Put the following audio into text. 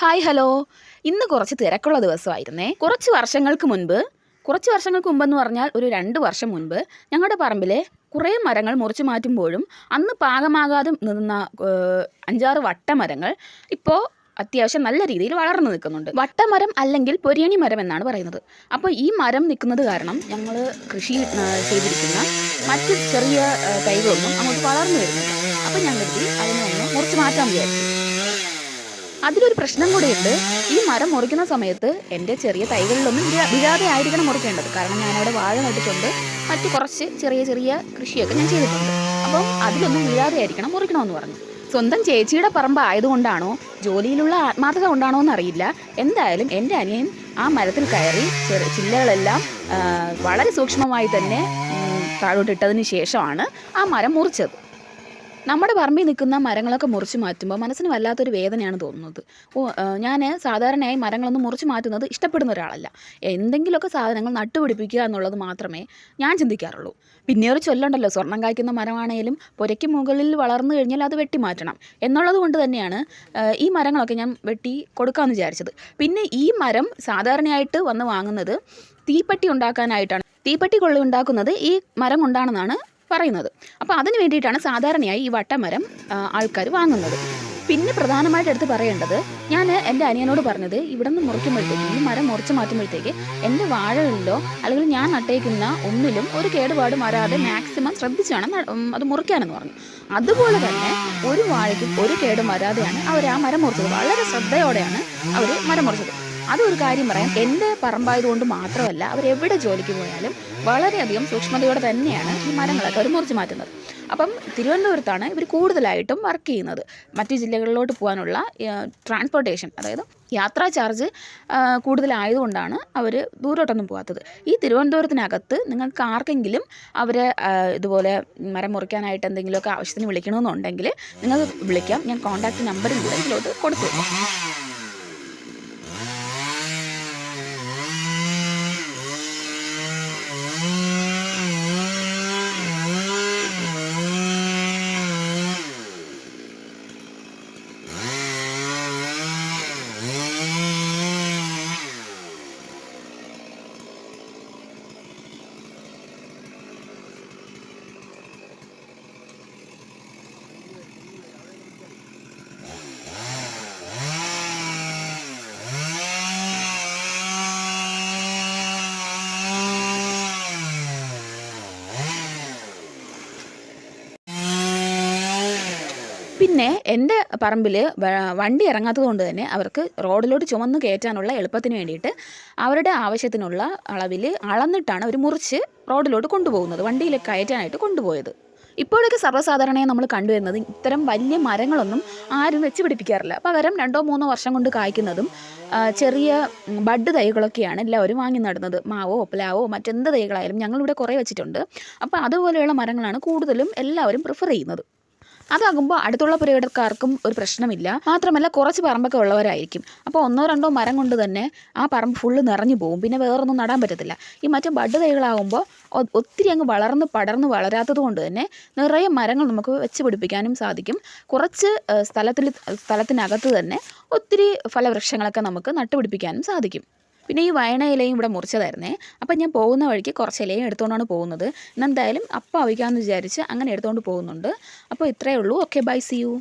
Hi hello. ഇന്ന് കുറച്ച് തിരക്കുള്ള ദിവസമായിരുന്നേ. കുറച്ച് വർഷങ്ങൾക്ക് മുൻപ് കുറച്ച് വർഷങ്ങൾക്ക് മുമ്പെന്ന് പറഞ്ഞാൽ ഒരു രണ്ട് വർഷം മുൻപ് ഞങ്ങളുടെ പറമ്പിലെ കുറേ മരങ്ങൾ മുറിച്ചു മാറ്റുമ്പോഴും അന്ന് പാകമാകാതെ നിന്ന അഞ്ചാറ് വട്ടമരങ്ങൾ ഇപ്പോൾ അത്യാവശ്യം നല്ല രീതിയിൽ വളർന്നു നിൽക്കുന്നുണ്ട്. വട്ടമരം അല്ലെങ്കിൽ പൊരിയണി മരം എന്നാണ് പറയുന്നത്. അപ്പോൾ ഈ മരം നിൽക്കുന്നത് കാരണം ഞങ്ങൾ കൃഷി ചെയ്തിരിക്കുന്ന മറ്റ് ചെറിയ കൈകളൊന്നും അങ്ങോട്ട് വളർന്നു വരുന്നില്ല. അപ്പോൾ ഞങ്ങൾക്ക് അതിനെ ഒന്ന് മുറിച്ച് മാറ്റാൻ വിചാരിച്ചു. അതിലൊരു പ്രശ്നം കൂടിയുണ്ട്. ഈ മരം മുറിക്കുന്ന സമയത്ത് എന്റെ ചെറിയ തൈകളിലൊന്നും വിഴാതെ ആയിരിക്കണം മുറിക്കേണ്ടത്. കാരണം ഞാനവിടെ വാഴ നട്ടിട്ടുണ്ട്. മറ്റു കുറച്ച് ചെറിയ ചെറിയ കൃഷിയൊക്കെ ഞാൻ ചെയ്തിട്ടുണ്ട്. അപ്പം അതിലൊന്നും വീഴാതെ ആയിരിക്കണം മുറിക്കണമെന്ന് പറഞ്ഞു. സ്വന്തം ചേച്ചിയുടെ പറമ്പ് ആയതുകൊണ്ടാണോ ജോലിയിലുള്ള ആത്മാർത്ഥത കൊണ്ടാണോ എന്നറിയില്ല. എന്തായാലും എന്റെ അനിയൻ ആ മരത്തിൽ കയറി ചെറു ചില്ലകളെല്ലാം വളരെ സൂക്ഷ്മമായി തന്നെ താഴോട്ടിട്ടതിന് ശേഷമാണ് ആ മരം മുറിച്ചത്. നമ്മുടെ പറമ്പിൽ നിൽക്കുന്ന മരങ്ങളൊക്കെ മുറിച്ച് മാറ്റുമ്പോൾ മനസ്സിന് വല്ലാത്തൊരു വേദനയാണ് തോന്നുന്നത്. ഓ ഞാൻ സാധാരണയായി മരങ്ങളൊന്നും മുറിച്ച് മാറ്റുന്നത് ഇഷ്ടപ്പെടുന്ന ഒരാളല്ല. എന്തെങ്കിലുമൊക്കെ സാധനങ്ങൾ നട്ടുപിടിപ്പിക്കുക എന്നുള്ളത് മാത്രമേ ഞാൻ ചിന്തിക്കാറുള്ളൂ. പിന്നെ ഒരു ചൊല്ലുണ്ടല്ലോ സ്വർണം കായ്ക്കുന്ന മരമാണേലും പുരയ്ക്ക് മുകളിൽ വളർന്നു കഴിഞ്ഞാൽ അത് വെട്ടി മാറ്റണം എന്നുള്ളത് കൊണ്ട് തന്നെയാണ് ഈ മരങ്ങളൊക്കെ ഞാൻ വെട്ടി കൊടുക്കാമെന്ന് വിചാരിച്ചത്. പിന്നെ ഈ മരം സാധാരണയായിട്ട് വന്ന് വാങ്ങുന്നത് തീപ്പെട്ടി ഉണ്ടാക്കാനായിട്ടാണ്. തീപ്പെട്ടി കൊള്ളി ഉണ്ടാക്കുന്നത് ഈ മരം കൊണ്ടാണെന്നാണ് പറയുന്നത്. അപ്പോൾ അതിന് വേണ്ടിയിട്ടാണ് സാധാരണയായി ഈ വട്ടമരം ആൾക്കാർ വാങ്ങുന്നത്. പിന്നെ പ്രധാനമായിട്ട് എടുത്ത് പറയേണ്ടത് ഞാൻ എന്റെ അനിയനോട് പറഞ്ഞത് ഇവിടെ നിന്ന് മുറിക്കുമ്പോഴത്തേക്ക് ഈ മരം മുറിച്ച് മാറ്റുമ്പോഴത്തേക്ക് എന്റെ വാഴകളിലോ അല്ലെങ്കിൽ ഞാൻ നട്ടേക്കുന്ന ഒന്നിലും ഒരു കേടുപാട് വരാതെ മാക്സിമം ശ്രദ്ധിച്ച് വേണം ന- ഉം, അത് മുറിക്കാനെന്ന് പറഞ്ഞു. അതുപോലെ തന്നെ ഒരു വാഴയ്ക്കും ഒരു കേടും വരാതെയാണ് അവർ ആ മരം മുറിച്ചത്. വളരെ ശ്രദ്ധയോടെയാണ് അവർ മരം മുറിച്ചത്. അതൊരു കാര്യം പറയാം. എന്റെ പറമ്പായതുകൊണ്ട് മാത്രമല്ല അവരെവിടെ ജോലിക്ക് പോയാലും വളരെയധികം സൂക്ഷ്മതയോടെ തന്നെയാണ് ഈ മരങ്ങളൊക്കെ അവർ മുറിച്ച് മാറ്റുന്നത്. അപ്പം തിരുവനന്തപുരത്താണ് ഇവർ കൂടുതലായിട്ടും വർക്ക് ചെയ്യുന്നത്. മറ്റു ജില്ലകളിലോട്ട് പോകാനുള്ള ട്രാൻസ്പോർട്ടേഷൻ അതായത് യാത്രാ ചാർജ് കൂടുതലായതുകൊണ്ടാണ് അവർ ദൂരോട്ടൊന്നും പോകാത്തത്. ഈ തിരുവനന്തപുരത്തിനകത്ത് നിങ്ങൾക്ക് ആർക്കെങ്കിലും അവർ ഇതുപോലെ മരം മുറിക്കാനായിട്ട് എന്തെങ്കിലുമൊക്കെ ആവശ്യത്തിന് വിളിക്കണമെന്നുണ്ടെങ്കിൽ നിങ്ങൾ വിളിക്കാം. ഞാൻ കോൺടാക്റ്റ് നമ്പറും കൂടെ ഇതിലോട്ട് കൊടുത്തു പിന്നെ എന്റെ പറമ്പിൽ വണ്ടി ഇറങ്ങാത്തത് കൊണ്ട് തന്നെ അവർക്ക് റോഡിലോട്ട് ചുമന്ന് കയറ്റാനുള്ള എളുപ്പത്തിന് വേണ്ടിയിട്ട് അവരുടെ ആവശ്യത്തിനുള്ള അളവിൽ അളന്നിട്ടാണ് അവർ മുറിച്ച് റോഡിലോട്ട് കൊണ്ടുപോകുന്നത് വണ്ടിയിൽ കയറ്റാനായിട്ട് കൊണ്ടുപോയത്. ഇപ്പോഴൊക്കെ സർവസാധാരണയായി നമ്മൾ കണ്ടുവരുന്നത് ഇത്തരം വലിയ മരങ്ങളൊന്നും ആരും വെച്ച് പിടിപ്പിക്കാറില്ല. പകരം രണ്ടോ മൂന്നോ വർഷം കൊണ്ട് കായ്ക്കുന്നതും ചെറിയ ബഡ് തൈകളൊക്കെയാണ് എല്ലാവരും വാങ്ങി നടുന്നത്. മാവോ പ്ലാവോ മറ്റെന്ത് തൈകളായാലും ഞങ്ങളിവിടെ കുറേ വെച്ചിട്ടുണ്ട്. അപ്പോൾ അതുപോലെയുള്ള മരങ്ങളാണ് കൂടുതലും എല്ലാവരും പ്രിഫർ ചെയ്യുന്നത്. അതാകുമ്പോൾ അടുത്തുള്ള പുരയിടക്കാർക്കും ഒരു പ്രശ്നമില്ല. മാത്രമല്ല കുറച്ച് പറമ്പൊക്കെ ഉള്ളവരായിരിക്കും. അപ്പോൾ ഒന്നോ രണ്ടോ മരം കൊണ്ട് തന്നെ ആ പറമ്പ് ഫുള്ള് നിറഞ്ഞു പോകും പിന്നെ വേറൊന്നും നടാൻ പറ്റത്തില്ല. ഈ മറ്റു ബഡ് തൈകളാകുമ്പോൾ ഒത്തിരി അങ്ങ് വളർന്ന് പടർന്ന് വളരാത്തത് കൊണ്ട് തന്നെ നിറയെ മരങ്ങൾ നമുക്ക് വെച്ച് പിടിപ്പിക്കാനും സാധിക്കും. കുറച്ച് സ്ഥലത്തിൽ സ്ഥലത്തിനകത്ത് തന്നെ ഒത്തിരി ഫലവൃക്ഷങ്ങളൊക്കെ നമുക്ക് നട്ടുപിടിപ്പിക്കാനും സാധിക്കും. പിന്നെ ഈ വയണ ഇലയും ഇവിടെ മുറിച്ചതായിരുന്നേ. അപ്പം ഞാൻ പോകുന്ന വഴിക്ക് കുറച്ച് ഇലയും എടുത്തുകൊണ്ടാണ് പോകുന്നത്. എന്തായാലും അപ്പം അവിക്കാമെന്ന് വിചാരിച്ച് അങ്ങനെ എടുത്തുകൊണ്ട് പോകുന്നുണ്ട്. അപ്പോൾ ഇത്രയേ ഉള്ളൂ. Okay bye C U